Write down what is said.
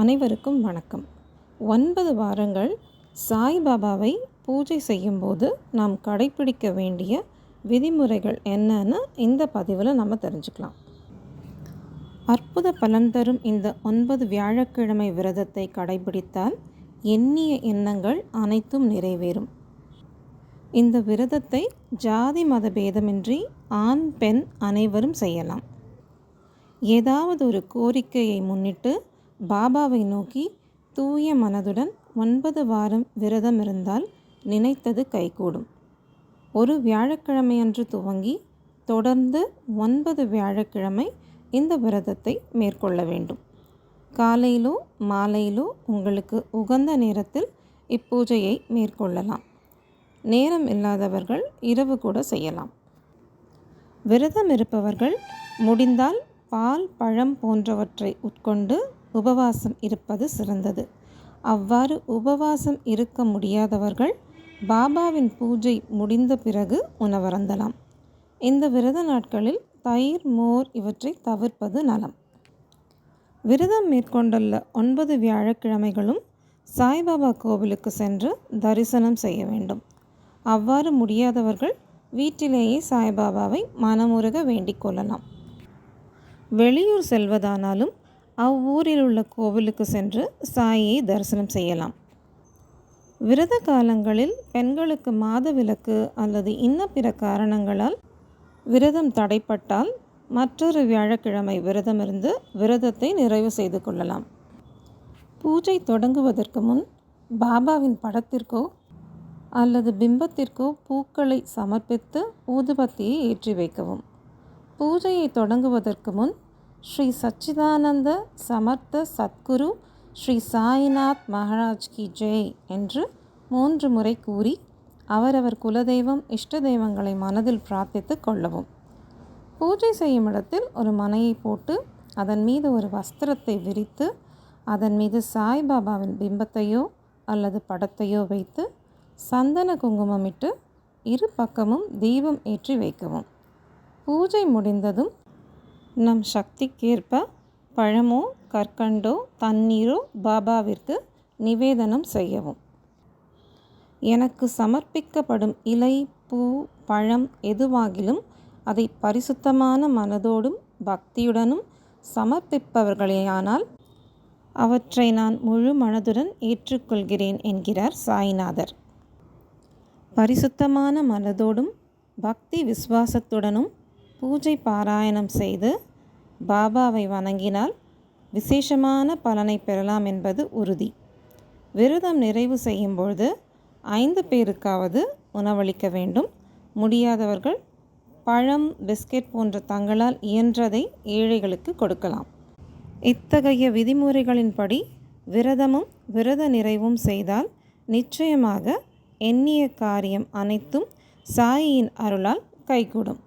அனைவருக்கும் வணக்கம். ஒன்பது வாரங்கள் சாய்பாபாவை பூஜை செய்யும்போது நாம் கடைப்பிடிக்க வேண்டிய விதிமுறைகள் என்னன்னு இந்த பதிவில் நம்ம தெரிஞ்சுக்கலாம். அற்புத பலன் தரும் இந்த ஒன்பது வியாழக்கிழமை விரதத்தை கடைபிடித்தால் எண்ணிய எண்ணங்கள் அனைத்தும் நிறைவேறும். இந்த விரதத்தை ஜாதி மத பேதமின்றி ஆண் பெண் அனைவரும் செய்யலாம். ஏதாவது ஒரு கோரிக்கையை முன்னிட்டு பாபாவை நோக்கி தூய மனதுடன் ஒன்பது வாரம் விரதம் இருந்தால் நினைத்தது கைகூடும். ஒரு வியாழக்கிழமையன்று துவங்கி தொடர்ந்து ஒன்பது வியாழக்கிழமை இந்த விரதத்தை மேற்கொள்ள வேண்டும். காலையிலோ மாலையிலோ உங்களுக்கு உகந்த நேரத்தில் இப்பூஜையை மேற்கொள்ளலாம். நேரம் இல்லாதவர்கள் இரவு கூட செய்யலாம். விரதம் இருப்பவர்கள் முடிந்தால் பால் பழம் போன்றவற்றை உட்கொண்டு உபவாசம் இருப்பது சிறந்தது. அவ்வாறு உபவாசம் இருக்க முடியாதவர்கள் பாபாவின் பூஜை முடிந்த பிறகு உணவருந்தலாம். இந்த விரத நாட்களில் தயிர் மோர் இவற்றை தவிர்ப்பது நலம். விரதம் மேற்கொண்டுள்ள ஒன்பது வியாழக்கிழமைகளும் சாய்பாபா கோவிலுக்கு சென்று தரிசனம் செய்ய வேண்டும். அவ்வாறு முடியாதவர்கள் வீட்டிலேயே சாய்பாபாவை மனமுருக வேண்டிக் கொள்ளலாம். வெளியூர் செல்வதானாலும் அவ்வூரில் உள்ள கோவிலுக்கு சென்று சாயை தரிசனம் செய்யலாம். விரத காலங்களில் பெண்களுக்கு மாதவிலக்கு அல்லது இன்ன பிற காரணங்களால் விரதம் தடைப்பட்டால் மற்றொரு வியாழக்கிழமை விரதமிருந்து விரதத்தை நிறைவு செய்து கொள்ளலாம். பூஜை தொடங்குவதற்கு முன் பாபாவின் படத்திற்கோ அல்லது பிம்பத்திற்கோ பூக்களை சமர்ப்பித்து ஊதுபத்தியை ஏற்றி வைக்கவும். பூஜையை தொடங்குவதற்கு முன் ஸ்ரீ சச்சிதானந்த சமர்த்த சத்குரு ஸ்ரீ சாய்நாத் மகாராஜ் கி ஜெய் என்று மூன்று முறை கூறி அவரவர் குலதெய்வம் இஷ்ட தெய்வங்களை மனதில் பிரார்த்தித்து கொள்ளவும். பூஜை செய்யும் இடத்தில் ஒரு மனையை போட்டு அதன் மீது ஒரு வஸ்திரத்தை விரித்து அதன் மீது சாய்பாபாவின் பிம்பத்தையோ அல்லது படத்தையோ வைத்து சந்தன குங்குமமிட்டு இரு பக்கமும் தீபம் ஏற்றி வைக்கவும். பூஜை முடிந்ததும் நம் சக்திக்கேற்ப பழமோ கற்கண்டோ தண்ணீரோ பாபாவிற்கு நிவேதனம் செய்யவும். எனக்கு சமர்ப்பிக்கப்படும் இலை பூ பழம் எதுவாகிலும் அதை பரிசுத்தமான மனதோடும் பக்தியுடனும் சமர்ப்பிப்பவர்களேயானால் அவற்றை நான் முழு மனதுடன் ஏற்றுக்கொள்கிறேன் என்கிறார் சாய்நாதர். பரிசுத்தமான மனதோடும் பக்தி விசுவாசத்துடனும் பூஜை பாராயணம் செய்து பாபாவை வணங்கினால் விசேஷமான பலனை பெறலாம் என்பது உறுதி. விரதம் நிறைவு செய்யும் பொழுது ஐந்து பேருக்காவது உணவளிக்க வேண்டும். முடியாதவர்கள் பழம் பிஸ்கெட் போன்ற தங்களால் இயன்றதை ஏழைகளுக்கு கொடுக்கலாம். இத்தகைய விதிமுறைகளின்படி விரதமும் விரத நிறைவும் செய்தால் நிச்சயமாக எண்ணிய காரியம் அனைத்தும் சாயியின் அருளால் கைகூடும்.